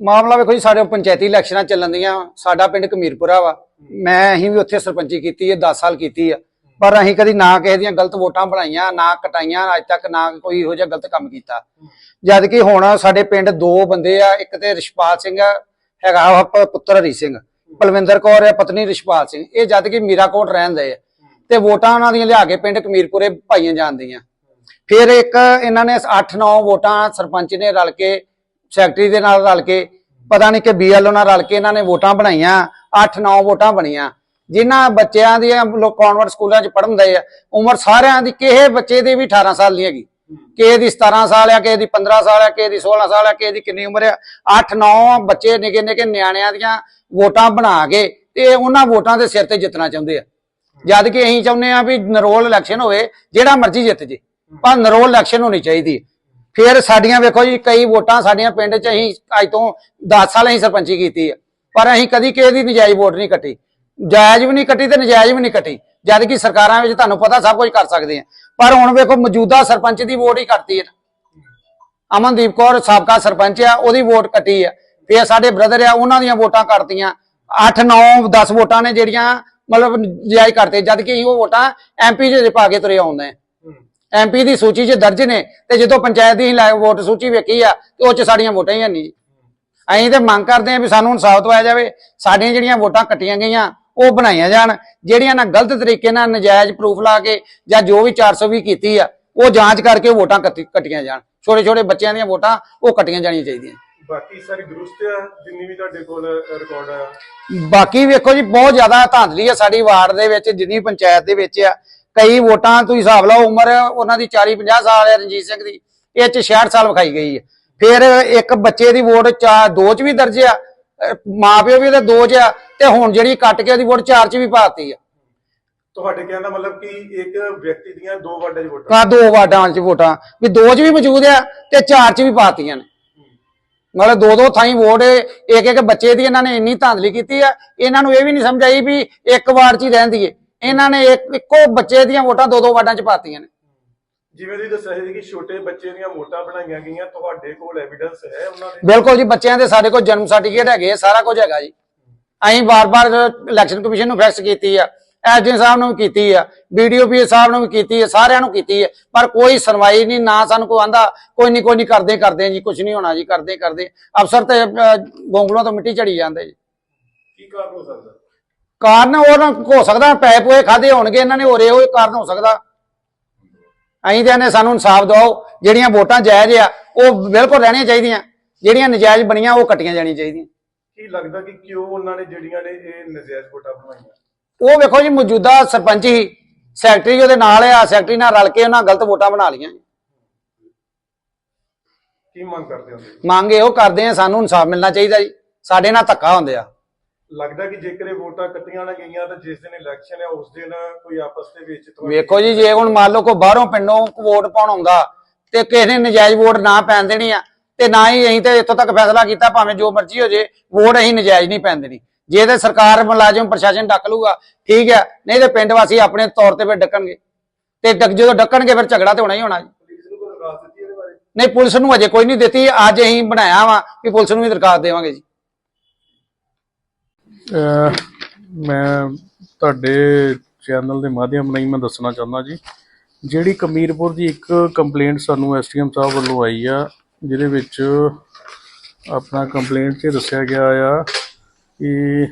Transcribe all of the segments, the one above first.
ਮਾਮਲਾ ਵੇਖੋ ਜੀ, ਸਾਡੇ ਪੰਚਾਇਤੀ ਇਲੈਕਸ਼ਨਾਂ ਚੱਲਣ ਦੀਆਂ, ਸਾਡਾ ਪਿੰਡ ਕਮੀਰਪੁਰਾ ਵਾ। ਮੈਂ ਅਸੀਂ ਵੀ ਉੱਥੇ ਸਰਪੰਚੀ ਕੀਤੀ ਹੈ 10 ਸਾਲ ਕੀਤੀ ਆ। ਪਰ ਅਸੀਂ ਕਦੀ ਨਾ ਕਿਸੇ ਦੀਆਂ ਗਲਤ ਵੋਟਾਂ ਬਣਾਈਆਂ, ਨਾ ਕਟਾਈਆਂ, ਅੱਜ ਤੱਕ ਨਾ ਕੋਈ ਇਹੋ ਜਿਹਾ ਗਲਤ ਕੰਮ ਕੀਤਾ। ਜਦ ਕਿ ਹੁਣ ਸਾਡੇ ਪਿੰਡ ਦੋ ਬੰਦੇ ਆ, ਇੱਕ ਤੇ ਰਿਸ਼ਪਾਲ ਸਿੰਘ ਹੈਗਾ ਵਾ ਪੁੱਤਰ ਹਰੀ ਸਿੰਘ। ਪਲਵਿੰਦਰ ਕੌਰ ਹੈ ਪਤਨੀ ਰਿਸ਼ਪਾਲ ਸਿੰਘ। ਇਹ ਜਦ ਕਿ ਮੀਰਾਕੋਟ ਰਹਿੰਦੇ ਆ। ਤੇ ਵੋਟਾਂ ਉਹਨਾਂ ਦੀਆਂ ਲਿਆ ਕੇ ਪਿੰਡ ਕਮੀਰਪੁਰੇ ਪਾਈਆਂ ਜਾਂਦੀਆਂ ਫਿਰ ਇੱਕ ਇਹਨਾਂ ਨੇ 8-9 ਵੋਟਾਂ ਸਰਪੰਚ ਨੇ ਰਲ ਕੇ ਸੈਕਟਰੀ ਦੇ ਨਾਲ ਰਲ ਕੇ, ਪਤਾ ਨਹੀਂ ਕਿ ਬੀਐਲਓ ਨਾਲ ਰਲ ਕੇ ਇਹਨਾਂ ਨੇ ਵੋਟਾਂ ਬਣਾਈਆਂ 8-9 ਵੋਟਾਂ ਬਣੀਆਂ। ਜਿਨ੍ਹਾਂ ਬੱਚਿਆਂ ਦੀਆਂ ਲੋਕ ਕਨਵਰਟ ਸਕੂਲਾਂ 'ਚ ਪੜ੍ਹਨਦੇ ਆ, ਉਮਰ ਸਾਰਿਆਂ ਦੀ ਕਿਸੇ ਬੱਚੇ ਦੀ ਵੀ 18 ਸਾਲ ਨਹੀਂ ਹੈਗੀ। ਕਿਸੇ ਦੀ 17 ਸਾਲ ਆ, ਕਿਸੇ ਦੀ 15 ਸਾਲ ਆ, ਕਿਸੇ ਦੀ 16 ਸਾਲ ਆ, ਕਿਸੇ ਦੀ ਕਿੰਨੀ ਉਮਰ ਆ। 8-9 ਬੱਚੇ ਨਿੱਕੇ ਨਿੱਕੇ ਨਿਆਣਿਆਂ ਦੀਆਂ ਵੋਟਾਂ ਬਣਾ ਕੇ ਤੇ ਉਹਨਾਂ ਵੋਟਾਂ ਦੇ ਸਿਰ ਤੇ ਜਿੱਤਣਾ ਚਾਹੁੰਦੇ ਆ। ਜਦ ਕਿ ਅਸੀਂ ਚਾਹੁੰਦੇ ਆ ਵੀ ਨਰੋਲ ਇਲੈਕਸ਼ਨ ਹੋਵੇ, ਜਿਹੜਾ ਮਰਜ਼ੀ ਜਿੱਤ ਜੇ, ਪਰ ਨਰੋਲ ਇਲੈਕਸ਼ਨ ਹੋਣੀ ਚਾਹੀਦੀ ਫਿਰ ਸਾਡੀਆਂ ਵੇਖੋ ਜੀ, ਕਈ ਵੋਟਾਂ ਸਾਡੀਆਂ ਪਿੰਡ 'ਚ ਅਸੀਂ ਅੱਜ ਤੋਂ 10 ਸਾਲ ਅਸੀਂ ਸਰਪੰਚੀ ਕੀਤੀ ਹੈ ਪਰ ਅਸੀਂ ਕਦੀ ਕਿਸੇ ਦੀ ਨਜਾਇਜ਼ ਵੋਟ ਨਹੀਂ ਕੱਟੀ। ਜਾਇਜ਼ ਵੀ ਨਹੀਂ ਕੱਟੀ ਤੇ ਨਜਾਇਜ਼ ਵੀ ਨਹੀਂ ਕੱਟੀ। ਜਦ ਕਿ ਸਰਕਾਰਾਂ ਵਿੱਚ ਤੁਹਾਨੂੰ ਪਤਾ ਸਭ ਕੁਝ ਕਰ ਸਕਦੇ ਆ। ਪਰ ਹੁਣ ਵੇਖੋ, ਮੌਜੂਦਾ ਸਰਪੰਚ ਦੀ ਵੋਟ ਹੀ ਕੱਟਤੀ ਹੈ ਅਮਨਦੀਪ ਕੌਰ ਸਾਬਕਾ ਸਰਪੰਚ ਆ, ਉਹਦੀ ਵੋਟ ਕੱਟੀ ਆ। ਫਿਰ ਸਾਡੇ ਬ੍ਰਦਰ ਆ, ਉਹਨਾਂ ਦੀਆਂ ਵੋਟਾਂ ਕੱਟਤੀਆਂ 8 9 10 ਵੋਟਾਂ ਨੇ ਜਿਹੜੀਆਂ ਮਤਲਬ ਜਾਇਜ਼ ਕਰਤੇ ਜਦ ਕਿ ਉਹ ਵੋਟਾਂ ਐਮਪੀ ਦੇ ਪਾ ਕੇ ਤੁਰੇ ਆਉਂਦੇ ਆ। ਐਮਪੀ ਦੀ ਸੂਚੀ 'ਚ ਦਰਜ ਨੇ ਤੇ ਜਦੋਂ ਪੰਚਾਇਤ ਦੀ ਲੈ ਵੋਟ ਸੂਚੀ ਵੇਖੀ ਆ ਤੇ ਉਹ 'ਚ ਸਾਡੀਆਂ ਵੋਟਾਂ ਹੀ ਨਹੀਂ। ਅਸੀਂ ਤੇ ਮੰਗ ਕਰਦੇ ਆ ਵੀ ਸਾਨੂੰ ਇਨਸਾਫ ਦਵਾਇਆ ਜਾਵੇ ਸਾਡੀਆਂ ਜਿਹੜੀਆਂ ਵੋਟਾਂ ਕੱਟੀਆਂ ਗਈਆਂ ਉਹ ਬਣਾਈਆਂ ਜਾਣ ਜਿਹੜੀਆਂ ਨਾ ਗਲਤ ਤਰੀਕੇ ਨਾਲ ਨਜਾਇਜ਼ ਪ੍ਰੂਫ ਲਾ ਕੇ ਜਾਂ ਜੋ ਵੀ 420 ਕੀਤੀ ਆ ਉਹ ਜਾਂਚ ਕਰਕੇ ਵੋਟਾਂ ਕੱਟੀ- ਕੱਟੀਆਂ ਜਾਣ। ਛੋਟੇ ਛੋਟੇ ਬੱਚਿਆਂ ਦੀਆਂ ਵੋਟਾਂ ਉਹ ਕੱਟੀਆਂ ਜਾਣੀਆਂ ਚਾਹੀਦੀਆਂ। ਬਾਕੀ ਸਾਰੀ ਦਰੁਸਤ ਆ ਜਿੰਨੀ ਵੀ ਤੁਹਾਡੇ ਕੋਲ ਰਿਕਾਰਡ ਆ? ਬਾਕੀ ਵੇਖੋ ਜੀ ਬਹੁਤ ਜ਼ਿਆਦਾ ਧਾਂਦਲੀ ਆ ਸਾਡੀ ਵਾਰਡ ਦੇ ਵਿੱਚ ਜਿੰਨੀ ਪੰਚਾਇਤ ਦੇ ਵਿੱਚ ਆ ਕਈ ਵੋਟਾਂ ਤੁਸੀਂ ਹਿਸਾਬ ਲਾਓ ਉਮਰ ਉਹਨਾਂ ਦੀ 40 50 ਸਾਲ ਹੈ ਰਣਜੀਤ ਸਿੰਘ ਦੀ ਇਹ ਚ 66 ਸਾਲ ਵਿਖਾਈ ਗਈ ਹੈ। ਫਿਰ ਇੱਕ ਬੱਚੇ ਦੀ ਵੋਟ ਚਾ ਦੋ ਚ ਵੀ ਦਰਜ ਆ ਮਾਪਿਓ ਵੀ ਉਹਦੇ ਦੋ ਚ ਆ ਤੇ ਹੁਣ ਜਿਹੜੀ ਕੱਟ ਕੇ ਉਹਦੀ ਵੋਟ ਚਾਰ ਚ ਵੀ ਪਾਤੀ ਆ। ਤੁਹਾਡੇ ਕਹਿਣ ਦਾ ਮਤਲਬ ਕਿ ਇੱਕ ਵਿਅਕਤੀ ਦੀਆਂ ਦੋ ਵਾਰਡਾਂ 'ਚ ਵੋਟਾਂ। ਆ ਦੋ ਵਾਰਡਾਂ ਚ ਵੋਟਾਂ ਵੀ ਦੋ ਚ ਵੀ ਮੌਜੂਦ ਆ ਤੇ ਚਾਰ ਚ ਵੀ ਪਾਤੀਆਂ ਨੇ। ਮਤਲਬ ਦੋ ਦੋ ਥਾਈਂ ਵੋਟ ਇੱਕ ਇੱਕ ਬੱਚੇ ਦੀ ਇਹਨਾਂ ਨੇ ਇੰਨੀ ਧਾਂਦਲੀ ਕੀਤੀ ਆ ਇਹਨਾਂ ਨੂੰ ਇਹ ਵੀ ਨਹੀਂ ਸਮਝ ਆਈ ਵੀ ਇੱਕ ਵਾਰਡ ਚ ਹੀ ਰਹਿੰਦੀ ਏ ਇਹਨਾਂ ਨੇ ਇੱਕ ਇੱਕੋ ਬੱਚੇ ਦੀਆਂ ਵੋਟਾਂ ਦੋ ਦੋ ਵਾਰਡਾਂ ਚ ਪਾਤੀਆਂ ਨੇ। ਜਿਵੇਂ ਤੁਸੀਂ ਦੱਸਿਆ ਸੀ ਕਿ ਛੋਟੇ ਬੱਚੇ ਦੀਆਂ ਵੋਟਾਂ ਬਣਾਈਆਂ ਗਈਆਂ ਤੁਹਾਡੇ ਕੋਲ ਐਵੀਡੈਂਸ ਹੈ ਉਹਨਾਂ ਦੇ? ਬਿਲਕੁਲ ਜੀ ਬੱਚਿਆਂ ਦੇ ਸਾਡੇ ਕੋਲ ਜਨਮ ਸਰਟੀਫਿਕੇਟ ਹੈਗੇ ਆ, ਸਾਰਾ ਕੁਝ ਹੈਗਾ ਜੀ। ਅਸੀਂ ਵਾਰ-ਵਾਰ ਇਲੈਕਸ਼ਨ ਕਮਿਸ਼ਨ ਨੂੰ ਫੈਕਸ ਕੀਤੀ ਆ ਐਸਡੀ ਸਾਹਿਬ ਨੂੰ ਵੀ ਕੀਤੀ ਆ ਬੀਡੀਓਪੀ ਸਾਹਿਬ ਨੂੰ ਵੀ ਕੀਤੀ ਆ ਸਾਰਿਆਂ ਨੂੰ ਕੀਤੀ ਆ ਪਰ ਕੋਈ ਸੁਣਵਾਈ ਨਹੀਂ ਨਾ ਸਾਨੂੰ ਕੋਈ ਆਂਦਾ ਕੋਈ ਨਹੀਂ ਕੋਈ ਨਹੀਂ ਕਰਦੇ ਕਰਦੇ ਜੀ ਕੁਝ ਨਹੀਂ ਹੋਣਾ ਜੀ ਕਰਦੇ ਕਰਦੇ। ਅਫਸਰ ਤੇ ਅਹ, ਗੋਂਗਲੋਂ ਤੋਂ ਮਿੱਟੀ ਝੜੀ ਜਾਂਦੇ ਜੀ। ਕੀ ਕਾਰਨ ਹੋ ਸਕਦਾ? ਕਾਰਨ ਉਹਨਾਂ ਹੋ ਸਕਦਾ ਪੈਸੇ ਪੋਏ ਖਾਦੇ ਹੋਣਗੇ ਇਹਨਾਂ ਨੇ ਹੋਰੇ ਹੋਏ ਕਾਰਨ ਹੋ ਸਕਦਾ। ਅਸੀਂ ਤੇ ਨੇ ਸਾਨੂੰ ਇਨਸਾਫ ਦਿਵਾਓ ਜਿਹੜੀਆਂ ਵੋਟਾਂ ਜਾਇਜ਼ ਆ ਉਹ ਬਿਲਕੁਲ ਰਹਿਣੀਆਂ ਚਾਹੀਦੀਆਂ। ਜਿਹੜੀਆਂ ਨਜਾਇਜ਼ ਬਣੀਆਂ ਉਹ ਕੱਟੀਆਂ ਜਾਣੀਆਂ ਚਾਹੀਦੀਆਂ। ਕੀ ਲੱਗਦਾ ਕਿ ਕਿਉਂ ਉਹਨਾਂ ਨੇ ਜਿਹੜੀਆਂ ਨੇ ਇਹ ਨਜਾਇਜ਼ ਵੋਟਾਂ ਬਣਵਾਈਆਂ? ਉਹ ਵੇਖੋ ਜੀ ਮੌਜੂਦਾ ਸਰਪੰਚ ਹੀ ਸੈਕਟਰੀ ਉਹਦੇ ਨਾਲ ਆ ਸੈਕਟਰੀ ਨਾਲ ਰਲ ਕੇ ਉਹਨਾਂ ਗਲਤ ਵੋਟਾਂ ਬਣਾ ਲਈਆਂ। ਕੀ ਮੰਗ ਕਰਦੇ ਹੋ? ਮੰਗ ਇਹੋ ਕਰਦੇ ਆ ਸਾਨੂੰ ਇਨਸਾਫ ਮਿਲਣਾ ਚਾਹੀਦਾ ਜੀ। ਸਾਡੇ ਨਾਲ ਧੱਕਾ ਹੁੰਦੇ ਆ। ਲੱਗਦਾ ਕਿ ਜੇਕਰ ਇਹ ਵੋਟਾਂ ਕੱਟੀਆਂ ਨਾ ਗਈਆਂ ਤਾਂ ਜਿਸ ਦਿਨ ਇਲੈਕਸ਼ਨ ਹੈ ਉਸ ਦਿਨ ਕੋਈ ਆਪਸ ਦੇ ਵਿੱਚ ਵੇਖੋ ਜੀ ਜੇ ਹੁਣ ਮੰਨ ਲਓ ਕੋਈ ਬਾਹਰੋਂ ਪਿੰਡੋਂ ਵੋਟ ਪਾਉਣ ਆਉਂਦਾ ਤੇ ਕਿਸੇ ਨੇ ਨਜਾਇਜ਼ ਵੋਟ ਨਾ ਪੈਣ ਦੇਣੀ ਆ ਤੇ ਨਾ ਹੀ ਅਸੀਂ ਤੇ ਇੱਥੋਂ ਤੱਕ ਫੈਸਲਾ ਕੀਤਾ ਭਾਵੇਂ ਜੋ ਮਰਜ਼ੀ ਹੋ ਜੇ ਵੋਟ ਅਸੀਂ ਨਜਾਇਜ਼ ਨਹੀਂ ਪੈਣ ਦੇਣੀ। ਜੇ ਤੇ ਸਰਕਾਰ ਮੁਲਾਜ਼ਮ ਪ੍ਰਸ਼ਾਸਨ ਡੱਕ ਲੂਗਾ ਠੀਕ ਆ ਨਹੀਂ ਤੇ ਪਿੰਡ ਵਾਸੀ ਆਪਣੇ ਤੌਰ ਤੇ ਫਿਰ ਡੱਕਣਗੇ। ਤੇ ਡੱਕ- ਜਦੋਂ ਡੱਕਣਗੇ ਫਿਰ ਝਗੜਾ ਤੇ ਹੋਣਾ ਹੀ ਹੋਣਾ ਜੀ। ਪੁਲਿਸ ਨੂੰ ਕੋਈ ਦਰਖਾਸਤ ਦਿੱਤੀ ਇਹਦੇ ਬਾਰੇ? ਨਹੀਂ ਪੁਲਿਸ ਨੂੰ ਅਜੇ ਕੋਈ ਨਹੀਂ ਦਿੱਤੀ ਅੱਜ ਅਸੀਂ ਬਣਾਇਆ ਵਾ ਵੀ ਪੁਲਿਸ ਨੂੰ ਵੀ ਦਰਖਾਸਤ ਦੇਵਾਂਗੇ ਜੀ। ਮੈਂ ਤੁਹਾਡੇ ਚੈਨਲ ਦੇ ਮਾਧਿਅਮ ਰਾਹੀਂ ਮੈਂ ਦੱਸਣਾ ਚਾਹੁੰਦਾ ਜੀ, ਜਿਹੜੀ ਕਮੀਰਪੁਰ ਦੀ ਇੱਕ ਕੰਪਲੇਂਟ ਸਾਨੂੰ ਐਸਟੀਐਮ ਸਾਹਿਬ ਵੱਲੋਂ ਆਈ ਆ, ਜਿਹਦੇ ਵਿੱਚ ਆਪਣਾ ਕੰਪਲੇਂਟ 'ਚ ਦੱਸਿਆ ਗਿਆ ਆ ਕਿ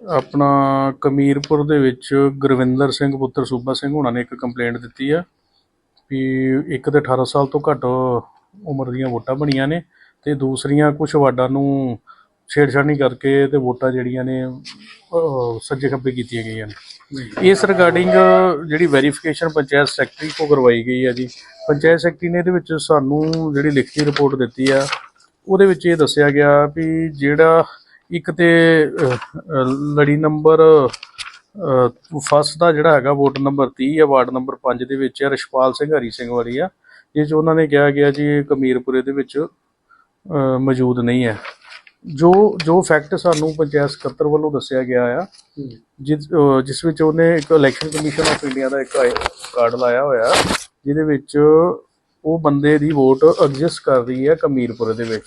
ਆਪਣਾ ਕਮੀਰਪੁਰ ਦੇ ਵਿੱਚ ਗੁਰਵਿੰਦਰ ਸਿੰਘ ਪੁੱਤਰ ਸੂਬਾ ਸਿੰਘ ਹੋਣਾ ਨੇ ਇੱਕ ਕੰਪਲੇਂਟ ਦਿੱਤੀ ਆ ਵੀ ਇੱਕ ਤੇ 18 ਸਾਲ ਤੋਂ ਘੱਟ ਉਮਰ ਦੀਆਂ ਵੋਟਾਂ ਬਣੀਆਂ ਨੇ ਤੇ ਦੂਸਰੀਆਂ ਕੁਝ ਵਾਰਡਾਂ ਨੂੰ ਛੇੜਛਾੜੀ ਕਰਕੇ ਤੇ ਵੋਟਾਂ ਜਿਹੜੀਆਂ ਨੇ ਅਹ, ਸੱਜੇ ਖੱਬੇ ਕੀਤੀਆਂ ਗਈਆਂ ਨੇ। ਇਸ ਰਿਗਾਰਡਿੰਗ ਜਿਹੜੀ ਵੈਰੀਫਿਕੇਸ਼ਨ ਪੰਚਾਇਤ ਸੈਕਟਰੀ ਕੋ ਕਰਵਾਈ ਗਈ ਹੈ ਜੀ। ਪੰਚਾਇਤ ਸੈਕਟਰੀ ਨੇ ਇਹਦੇ ਵਿੱਚ ਸਾਨੂੰ ਜਿਹੜੀ ਲਿਖਤੀ ਰਿਪੋਰਟ ਦਿੱਤੀ ਆ ਉਹਦੇ ਵਿੱਚ ਇਹ ਦੱਸਿਆ ਗਿਆ ਵੀ ਜਿਹੜਾ ਇੱਕ ਤੇ ਅਹ, ਅਹ, ਲੜੀ ਨੰਬਰ ਫਸਟ ਦਾ ਜਿਹੜਾ ਹੈਗਾ ਵੋਟ ਨੰਬਰ 30 ਹੈ ਵਾਰਡ ਨੰਬਰ 5 ਦੇ ਵਿੱਚ ਹੈ ਰਿਸ਼ਪਾਲ ਸਿੰਘ ਹਰੀ ਸਿੰਘ ਵਾਲੀ ਆ। ਜਿਸ 'ਚ ਉਹਨਾਂ ਨੇ ਕਿਹਾ ਗਿਆ ਜੀ ਇਹ ਕਮੀਰਪੁਰੇ ਦੇ ਵਿੱਚ ਅਹ, ਮੌਜੂਦ ਨਹੀਂ ਹੈ। ਜੋ ਜੋ ਫੈਕਟ ਸਾਨੂੰ ਪੰਚਾਇਤ ਸਕੱਤਰ ਵੱਲੋਂ ਦੱਸਿਆ ਗਿਆ ਆ ਜਿਸ ਜਿਸ ਵਿੱਚ ਉਹਨੇ ਇੱਕ ਇਲੈਕਸ਼ਨ ਕਮਿਸ਼ਨ ਆਫ ਇੰਡੀਆ ਦਾ ਇੱਕ ਕਾਰਡ ਲਾਇਆ ਹੋਇਆ ਜਿਹਦੇ ਵਿੱਚ ਉਹ ਬੰਦੇ ਦੀ ਵੋਟ ਐਗਜ਼ਿਸਟ ਕਰ ਰਹੀ ਹੈ ਕਮੀਰਪੁਰ ਦੇ ਵਿੱਚ।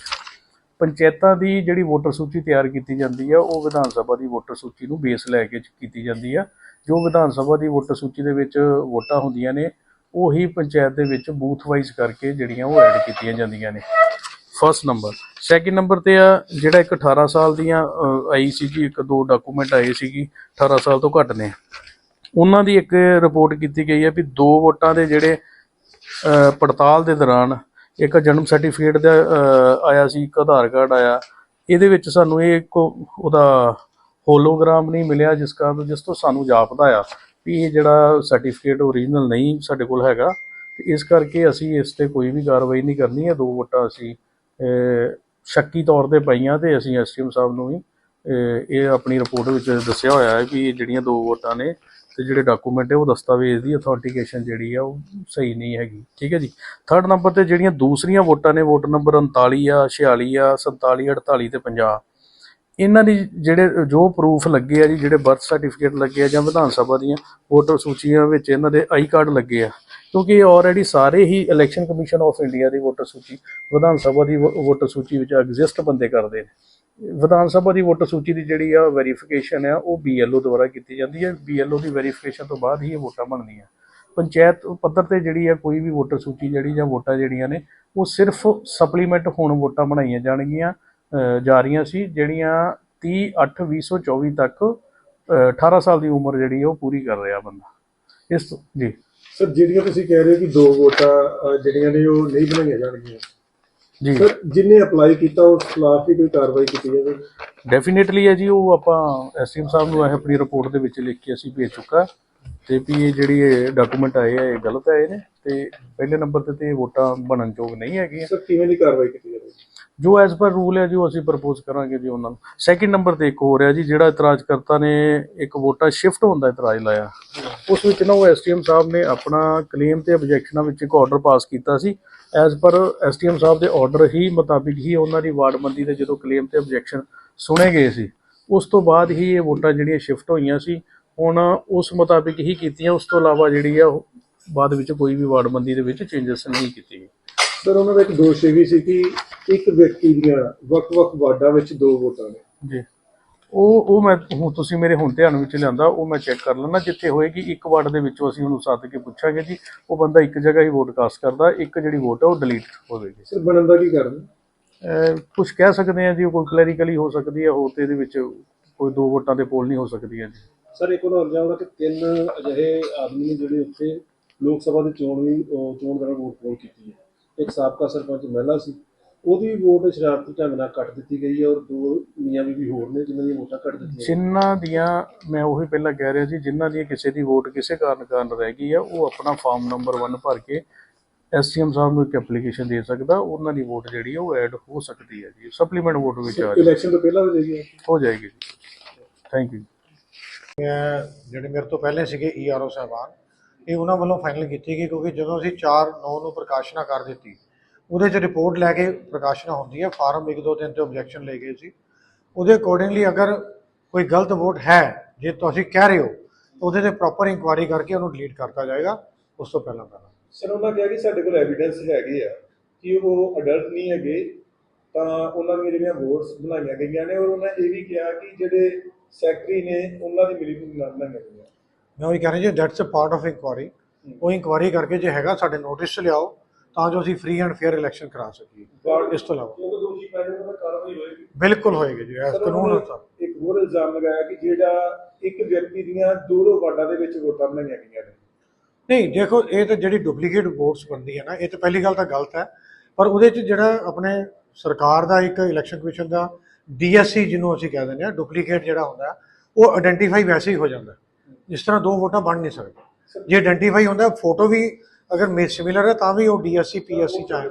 ਪੰਚਾਇਤਾਂ ਦੀ ਜਿਹੜੀ ਵੋਟਰ ਸੂਚੀ ਤਿਆਰ ਕੀਤੀ ਜਾਂਦੀ ਆ ਉਹ ਵਿਧਾਨ ਸਭਾ ਦੀ ਵੋਟਰ ਸੂਚੀ ਨੂੰ ਬੇਸ ਲੈ ਕੇ ਕੀਤੀ ਜਾਂਦੀ ਆ। ਜੋ ਵਿਧਾਨ ਸਭਾ ਦੀ ਵੋਟਰ ਸੂਚੀ ਦੇ ਵਿੱਚ ਵੋਟਾਂ ਹੁੰਦੀਆਂ ਨੇ ਉਹੀ ਪੰਚਾਇਤ ਦੇ ਵਿੱਚ ਬੂਥ ਵਾਈਜ਼ ਕਰਕੇ ਜਿਹੜੀਆਂ ਉਹ ਐਡ ਕੀਤੀਆਂ ਜਾਂਦੀਆਂ ਨੇ। ਫਸਟ ਨੰਬਰ ਸੈਕਿੰਡ ਨੰਬਰ ਤੇ ਆ ਜਿਹੜਾ ਇੱਕ 18 ਸਾਲ ਦੀਆਂ ਅਹ, ਆਈ ਸੀਗੀ ਇੱਕ ਦੋ ਡਾਕੂਮੈਂਟ ਆਏ ਸੀਗੀ 18 ਸਾਲ ਤੋਂ ਘੱਟ ਨੇ। ਉਹਨਾਂ ਦੀ ਇੱਕ ਰਿਪੋਰਟ ਕੀਤੀ ਗਈ ਹੈ ਵੀ ਦੋ ਵੋਟਾਂ ਦੇ ਜਿਹੜੇ ਪੜਤਾਲ ਦੇ ਦੌਰਾਨ ਇੱਕ ਜਨਮ ਸਰਟੀਫਿਕੇਟ ਦਾ ਆਇਆ ਸੀ ਇੱਕ ਆਧਾਰ ਕਾਰਡ ਆਇਆ। ਇਹਦੇ ਵਿੱਚ ਸਾਨੂੰ ਇਹ ਇੱਕ ਉਹਦਾ ਹੋਲੋਗ੍ਰਾਮ ਨਹੀਂ ਮਿਲਿਆ ਜਿਸ ਕਾਰਨ ਜਿਸ ਤੋਂ ਸਾਨੂੰ ਜਾਪਦਾ ਆ ਵੀ ਇਹ ਜਿਹੜਾ ਸਰਟੀਫਿਕੇਟ ਓਰੀਜਨਲ ਨਹੀਂ ਸਾਡੇ ਕੋਲ ਹੈਗਾ। ਤੇ ਇਸ ਕਰਕੇ ਅਸੀਂ ਇਸ ਤੇ ਕੋਈ ਵੀ ਕਾਰਵਾਈ ਨਹੀਂ ਕਰਨੀ ਹੈ ਦੋ ਵੋਟਾਂ ਅਸੀਂ ਸ਼ੱਕੀ ਤੌਰ ਤੇ ਪਈਆਂ ਤੇ ਅਸੀਂ ਐਸਟੀਐਮ ਸਾਹਿਬ ਨੂੰ ਵੀ ਇਹ ਆਪਣੀ ਰਿਪੋਰਟ ਵਿੱਚ ਦੱਸਿਆ ਹੋਇਆ ਹੈ ਵੀ ਜਿਹੜੀਆਂ ਦੋ ਵੋਟਾਂ ਨੇ ਤੇ ਜਿਹੜੇ ਡਾਕੂਮੈਂਟ ਹੈ ਉਹ ਦਸਤਾਵੇਜ਼ ਦੀ ਅਥੈਂਟੀਕੇਸ਼ਨ ਜਿਹੜੀ ਆ ਉਹ ਸਹੀ ਨਹੀਂ ਹੈਗੀ। ਠੀਕ ਹੈ ਜੀ? ਥਰਡ ਨੰਬਰ ਤੇ ਜਿਹੜੀਆਂ ਦੂਸਰੀਆਂ ਵੋਟਾਂ ਨੇ, ਵੋਟ ਨੰਬਰ 39 ਆ 46 ਆ 47 48 ਤੇ 50 ਇਹਨਾਂ ਦੀ ਜਿਹੜੇ, ਜੋ ਪ੍ਰੂਫ ਲੱਗੇ ਆ ਜੀ, ਜਿਹੜੇ ਬਰਥ ਸਰਟੀਫਿਕੇਟ ਲੱਗੇ ਆ ਜਾਂ ਵਿਧਾਨ ਸਭਾ ਦੀਆਂ ਵੋਟਰ ਸੂਚੀਆਂ ਵਿੱਚ ਇਹਨਾਂ ਦੇ ਆਈ ਕਾਰਡ ਲੱਗੇ ਆ ਕਿਉਂਕਿ ਇਹ ਆਲਰੇਡੀ ਸਾਰੇ ਹੀ ਇਲੈਕਸ਼ਨ ਕਮਿਸ਼ਨ ਆਫ ਇੰਡੀਆ ਦੀ ਵੋਟਰ ਸੂਚੀ, ਵਿਧਾਨ ਸਭਾ ਦੀ ਵੋ- ਵੋਟਰ ਸੂਚੀ ਵਿੱਚ ਐਗਜ਼ਿਸਟ ਬੰਦੇ ਕਰਦੇ ਨੇ। ਵਿਧਾਨ ਸਭਾ ਦੀ ਵੋਟਰ ਸੂਚੀ ਦੀ ਜਿਹੜੀ ਆ ਵੈਰੀਫਿਕੇਸ਼ਨ ਆ, ਉਹ ਬੀਐਲਓ ਦੁਆਰਾ ਕੀਤੀ ਜਾਂਦੀ ਹੈ ਬੀਐਲਓ ਦੀ ਵੈਰੀਫਿਕੇਸ਼ਨ ਤੋਂ ਬਾਅਦ ਹੀ ਇਹ ਵੋਟਾਂ ਬਣਦੀਆਂ ਪੰਚਾਇਤ ਪੱਧਰ ਤੇ ਜਿਹੜੀ ਆ ਕੋਈ ਵੀ ਵੋਟਰ ਸੂਚੀ ਜਿਹੜੀ ਜਾਂ ਵੋਟਾਂ ਜਿਹੜੀਆਂ ਨੇ, ਉਹ ਸਿਰਫ ਸਪਲੀਮੈਂਟ ਹੋਣ ਵੋਟਾਂ ਬਣਾਈਆਂ ਜਾਣਗੀਆਂ ਜਾ ਰਹੀਆਂ ਸੀ, ਜਿਹੜੀਆਂ 30 8 2024 ਤੱਕ ਅਹ 18 ਸਾਲ ਦੀ ਉਮਰ ਜਿਹੜੀ ਆ ਉਹ ਪੂਰੀ ਕਰ ਰਿਹਾ ਬੰਦਾ। ਇਸ ਤੋਂ- ਜੀ। ਸਰ ਜਿਹੜੀਆਂ ਤੁਸੀਂ ਕਹਿ ਰਹੇ ਹੋ ਕਿ ਦੋ ਵੋਟਾਂ ਜਿਹੜੀਆਂ ਨੇ ਉਹ ਨਹੀਂ ਬਣਾਈਆਂ ਜਾਣਗੀਆਂ। ਜੀ। ਸਰ ਜਿਨੇ ਅਪਲਾਈ ਕੀਤਾ ਉਸ ਖਿਲਾਫ ਵੀ ਕੋਈ ਕਾਰਵਾਈ ਕੀਤੀ ਜਾਵੇਗੀ ਡੈਫੀਨੇਟਲੀ ਹੈ ਜੀ ਉਹ ਆਪਾਂ ਐਸਐਮ ਸਾਹਿਬ ਨੂੰ ਇਹ ਆਪਣੀ ਰਿਪੋਰਟ ਦੇ ਵਿੱਚ ਲਿਖ ਕੇ ਅਸੀਂ ਭੇਜ ਚੁੱਕਾ। ਤੇ ਵੀ ਇਹ ਜਿਹੜੀ ਇਹ ਡਾਕੂਮੈਂਟ ਆਏ ਆ ਇਹ ਗਲਤ ਆਏ ਨੇ। ਤੇ ਪਹਿਲੇ ਨੰਬਰ ਤੇ ਤੇ ਵੋਟਾਂ ਬਣਨ ਯੋਗ ਨਹੀਂ ਹੈਗੀਆਂ। ਸਰ ਕਿਵੇਂ ਦੀ ਕਾਰਵਾਈ ਕੀਤੀ ਜਾਵੇਗੀ ਜੋ ਐਜ਼ ਪਰ ਰੂਲ ਹੈ ਜੋ ਅਸੀਂ ਪ੍ਰਪੋਜ਼ ਕਰਾਂਗੇ ਜੀ ਉਹਨਾਂ ਨੂੰ। ਸੈਕਿੰਡ ਨੰਬਰ ਤੇ ਇੱਕ ਹੋ ਰਿਹਾ ਜੀ, ਜਿਹੜਾ ਇਤਰਾਜ਼ ਕਰਤਾ ਨੇ ਇੱਕ ਵੋਟਾਂ ਸ਼ਿਫਟ ਹੋਣ ਦਾ ਇਤਰਾਜ਼ ਲਾਇਆ। ਉਸ ਵਿੱਚ ਨਾ ਉਹ ਐਸਟੀਐਮ ਸਾਹਿਬ ਨੇ ਆਪਣਾ ਕਲੇਮ ਤੇ ਆਬਜੈਕਸ਼ਨਾਂ ਵਿੱਚ ਇੱਕ ਆਰਡਰ ਪਾਸ ਕੀਤਾ ਸੀ। ਐਜ਼ ਪਰ ਐਸਟੀਐਮ ਸਾਹਿਬ ਦੇ ਆਰਡਰ ਹੀ ਮੁਤਾਬਿਕ ਹੀ ਉਹਨਾਂ ਦੀ ਵਾਰਡਬੰਦੀ ਦੇ ਜਦੋਂ ਕਲੇਮ ਤੇ ਆਬਜੈਕਸ਼ਨ ਸੁਣੇ ਗਏ ਸੀ, ਉਸ ਤੋਂ ਬਾਅਦ ਹੀ ਇਹ ਵੋਟਾਂ ਜਿਹੜੀਆਂ ਸ਼ਿਫਟ ਹੋਈਆਂ ਸੀ, ਹੁਣ ਉਸ ਮੁਤਾਬਿਕ ਹੀ ਕੀਤੀਆਂ। ਉਸ ਤੋਂ ਇਲਾਵਾ ਜਿਹੜੀ ਆ, ਉਹ ਬਾਅਦ ਵਿੱਚ ਕੋਈ ਵੀ ਵਾਰਡਬੰਦੀ ਦੇ ਵਿੱਚ ਚੇਂਜਸ ਨਹੀਂ ਕੀਤੀ ਗਈ ਸਰ ਉਹਨਾਂ ਦਾ ਇੱਕ ਦੋਸ਼ ਇਹ ਵੀ ਸੀ ਕਿ ਇੱਕ ਵਿਅਕਤੀ ਦੀਆਂ ਵੱਖ-ਵੱਖ ਵਾਰਡਾਂ ਵਿੱਚ ਦੋ ਵੋਟਾਂ ਨੇ। ਜੀ। ਉਹ ਉਹ ਮੈਂ ਹੁਣ ਤੁਸੀਂ ਮੇਰੇ ਹੁਣ ਧਿਆਨ ਵਿੱਚ ਲਿਆਂਦਾ ਉਹ ਮੈਂ ਚੈੱਕ ਕਰ ਲੈਣਾ ਜਿੱਥੇ ਹੋਏਗੀ ਇੱਕ ਵਾਰਡ ਦੇ ਵਿੱਚੋਂ ਅਸੀਂ ਉਹਨੂੰ ਸੱਦ ਕੇ ਪੁੱਛਾਂਗੇ ਜੀ ਉਹ ਬੰਦਾ ਇੱਕ ਜਗ੍ਹਾ ਹੀ ਵੋਟ ਕਾਸਟ ਕਰਦਾ ਇੱਕ ਜਿਹੜੀ ਵੋਟ ਹੈ ਉਹ ਡਿਲੀਟ ਹੋਵੇਗੀ। ਸਰ ਬਣਨ ਦਾ ਕੀ ਕਾਰਨ? ਕੁਝ ਕਹਿ ਸਕਦੇ ਆ ਜੀ ਉਹ ਕੋਈ ਕਲੈਰੀਕਲੀ ਹੋ ਸਕਦੀ ਹੈ ਹੋਰ ਤੇ ਇਹਦੇ ਵਿੱਚ ਕੋਈ ਦੋ ਵੋਟਾਂ ਦੇ ਪੋਲ ਨਹੀਂ ਹੋ ਸਕਦੀ ਹੈ ਜੀ। ਸਰ ਇੱਕ ਉਹਨਾਂ ਇਲਜ਼ਾਮ ਹੈ ਕਿ ਤਿੰਨ ਅਜਿਹੇ ਆਦਮੀ ਨੇ ਜਿਹੜੇ ਉੱਥੇ ਲੋਕ ਸਭਾ ਦੀ ਚੋਣ ਵੀ ਚੋਣ ਦੌਰਾਨ ਵੋਟ ਪੋਲ ਕੀਤੀ ਹੈ। ਇੱਕ ਸਾਬਕਾ ਸਰਪੰਚ ਮਹਿਲਾ ਸੀ ਉਹਦੀ ਵੋਟ ਸ਼ਰਾਰਤੀ ਢੰਗ ਨਾਲ ਕੱਟ ਦਿੱਤੀ ਗਈ ਹੈ ਔਰ ਦੋ ਮੀਆਂ ਬੀਬੀ ਹੋਰ ਨੇ ਜਿਨ੍ਹਾਂ ਦੀਆਂ ਵੋਟਾਂ ਕੱਟ ਦਿੱਤੀਆਂ ਜਿਨ੍ਹਾਂ ਦੀਆਂ ਮੈਂ ਉਹੀ ਪਹਿਲਾਂ ਕਹਿ ਰਿਹਾ ਸੀ ਜਿਨ੍ਹਾਂ ਦੀ ਕਿਸੇ ਦੀ ਵੋਟ ਕਿਸੇ ਕਾਰਨ ਕਾਰਨ ਰਹਿ ਗਈ ਆ ਉਹ ਆਪਣਾ ਫਾਰਮ ਨੰਬਰ 1 ਭਰ ਕੇ ਐਸਸੀਐਮ ਸਾਹਿਬ ਨੂੰ ਇੱਕ ਐਪਲੀਕੇਸ਼ਨ ਦੇ ਸਕਦਾ ਉਹਨਾਂ ਦੀ ਵੋਟ ਜਿਹੜੀ ਆ ਉਹ ਐਡ ਹੋ ਸਕਦੀ ਹੈ ਜੀ ਸਪਲੀਮੈਂਟ ਵੋਟ ਵਿੱਚ ਆ ਇਲੈਕਸ਼ਨ ਤੋਂ ਪਹਿਲਾਂ ਹੋ ਜਾਏਗੀ। ਹੋ ਜਾਏਗੀ ਜੀ। ਥੈਂਕ ਯੂ ਜਿਹੜੇ ਮੇਰੇ ਤੋਂ ਪਹਿਲੇ ਸੀਗੇ ਈਆਰਓ ਸਾਹਿਬਾਨ ਇਹ ਉਹਨਾਂ ਵੱਲੋਂ ਫਾਈਨਲ ਕੀਤੀ ਗਈ ਕਿਉਂਕਿ ਜਦੋਂ ਅਸੀਂ 4 9 ਨੂੰ ਪ੍ਰਕਾਸ਼ਨਾ ਕਰ ਦਿੱਤੀ, ਉਹਦੇ 'ਚ ਰਿਪੋਰਟ ਲੈ ਕੇ ਪ੍ਰਕਾਸ਼ਨਾ ਹੁੰਦੀ ਹੈ ਫਾਰਮ 1 2 3 ਤੇ ਆਬਜੈਕਸ਼ਨ ਲੈ ਗਏ ਸੀ। ਉਹਦੇ ਅਕੋਰਡਿੰਗਲੀ ਅਗਰ ਕੋਈ ਗਲਤ ਵੋਟ ਹੈ, ਜੇ ਤੁਸੀਂ ਕਹਿ ਰਹੇ ਹੋ ਉਹਦੇ ਤੇ ਪ੍ਰੋਪਰ ਇਨਕੁਆਇਰੀ ਕਰਕੇ ਉਹਨੂੰ ਡਿਲੀਟ ਕਰਤਾ ਜਾਏਗਾ, ਉਸ ਤੋਂ ਪਹਿਲਾਂ ਪਹਿਲਾਂ। ਸਰ ਉਹਨਾਂ ਕਿਹਾ ਕਿ ਸਾਡੇ ਕੋਲ ਐਵੀਡੈਂਸ ਹੈਗੇ ਆ ਕਿ ਉਹ ਅਡਲਟ ਨਹੀਂ ਹੈਗੇ, ਤਾਂ ਉਹਨਾਂ ਦੀਆਂ ਜਿਹੜੀਆਂ ਵੋਟਸ ਬਣਾਈਆਂ ਗਈਆਂ ਨੇ, ਔਰ ਉਹਨਾਂ ਇਹ ਵੀ ਕਿਹਾ ਕਿ ਜਿਹੜੇ ਸੈਕਟਰੀ ਨੇ, ਉਹਨਾਂ ਦੀ ਮਿਲੀ ਬਣਾਈਆਂ ਗਈਆਂ। ਮੈਂ ਉਹੀ ਕਹਿ ਰਿਹਾ ਜੀ that's a part of inquiry ਉਹ ਇਨਕੁਆਇਰੀ ਕਰਕੇ ਜੇ ਹੈਗਾ ਸਾਡੇ ਨੋਟਿਸ 'ਚ ਲਿਆਓ ਤਾਂ ਜੋ ਅਸੀਂ ਫ੍ਰੀ ਐਂਡ ਫੇਅਰ ਇਲੈਕਸ਼ਨ ਕਰਾ ਸਕੀਏ। ਇਸ ਤੋਂ ਇਲਾਵਾ। ਕਿਉਂਕਿ ਦੋਸ਼ੀ ਪੈਣ ਉਹਨਾਂ ਦਾ ਕਾਰਵਾਈ ਹੋਏਗੀ। ਬਿਲਕੁਲ ਹੋਏਗੀ ਜੀ ਐਸ ਸਰ, ਕਾਨੂੰਨ ਅਨੁਸਾਰ। ਇੱਕ ਹੋਰ ਇਲਜ਼ਾਮ ਲਗਾਇਆ ਕਿ ਜਿਹੜਾ ਇੱਕ ਵਿਅਕਤੀ ਦੀਆਂ ਦੋ ਦੋ ਵਾਰਡਾਂ ਦੇ ਵਿੱਚ ਵੋਟਾਂ ਬਣਾਈਆਂ ਗਈਆਂ ਨੇ। ਨਹੀਂ ਦੇਖੋ ਇਹ ਤਾਂ ਜਿਹੜੀ ਡੁਪਲੀਕੇਟ ਵੋਟਸ ਬਣਦੀ ਹੈ ਨਾ ਇਹ ਤਾਂ ਪਹਿਲੀ ਗੱਲ ਤਾਂ ਗਲਤ ਹੈ। ਪਰ ਉਹਦੇ 'ਚ ਜਿਹੜਾ ਆਪਣੇ ਸਰਕਾਰ ਦਾ ਇੱਕ ਇਲੈਕਸ਼ਨ ਕਮਿਸ਼ਨ ਦਾ ਡੀਐਸਸੀ ਜਿਹਨੂੰ ਅਸੀਂ ਕਹਿ ਦਿੰਦੇ ਆ ਡੁਪਲੀਕੇਟ ਜਿਹੜਾ ਹੁੰਦਾ ਉਹ ਆਇਡੈਂਟੀਫਾਈ ਵੈਸੇ ਹੀ ਹੋ ਜਾਂਦਾ। ਜਿਸ ਤਰ੍ਹਾਂ ਦੋ ਵੋਟਾਂ ਬਣ ਨਹੀਂ ਸਕਦੀਆਂ। ਜੇ ਆਇਡੈਂਟੀਫਾਈ ਹੁੰਦਾ ਫੋਟੋ ਵੀ ਅਗਰ ਸਿਮਿਲਰ ਹੈ ਤਾਂ ਵੀ ਉਹ ਡੀਐਸਸੀ ਪੀਐਸਸੀ ਬਗੈਰ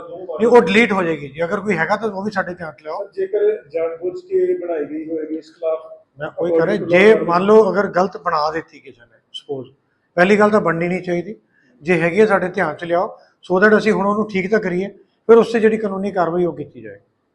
ਦੋ ਨਹੀਂ ਉਹ ਡਿਲੀਟ ਹੋ ਜਾਏਗੀ ਜੀ। ਅਗਰ ਕੋਈ ਹੈਗਾ ਤਾਂ ਉਹ ਵੀ ਸਾਡੇ ਧਿਆਨ 'ਚ ਲਿਆਓ। ਜੇਕਰ ਜਾਣਬੁੱਝ ਕੇ ਬਣਾਈ ਗਈ ਹੋਏਗੀ ਇਸ ਖਿਲਾਫ ਮੈਂ ਕਹਿ ਰਿਹਾ ਜੇ ਮੰਨ ਲਓ ਅਗਰ ਗਲਤ ਬਣਾ ਦਿੱਤੀ ਕਿਸੇ ਨੇ ਸਪੋਜ਼ ਪਹਿਲੀ ਗੱਲ ਤਾਂ ਬਣਨੀ ਨਹੀਂ ਚਾਹੀਦੀ। ਜੇ ਹੈਗੀ ਹੈ ਸਾਡੇ ਧਿਆਨ 'ਚ ਲਿਆਓ। ਸੋ ਦੈਟ ਅਸੀਂ ਹੁਣ ਉਹਨੂੰ ਠੀਕ ਤਾਂ ਕਰੀਏ ਫਿਰ ਉਸ ਤੇ ਜਿਹੜੀ ਕਾਨੂੰਨੀ ਕਾਰਵਾਈ ਉਹ ਕੀਤੀ ਜਾਏ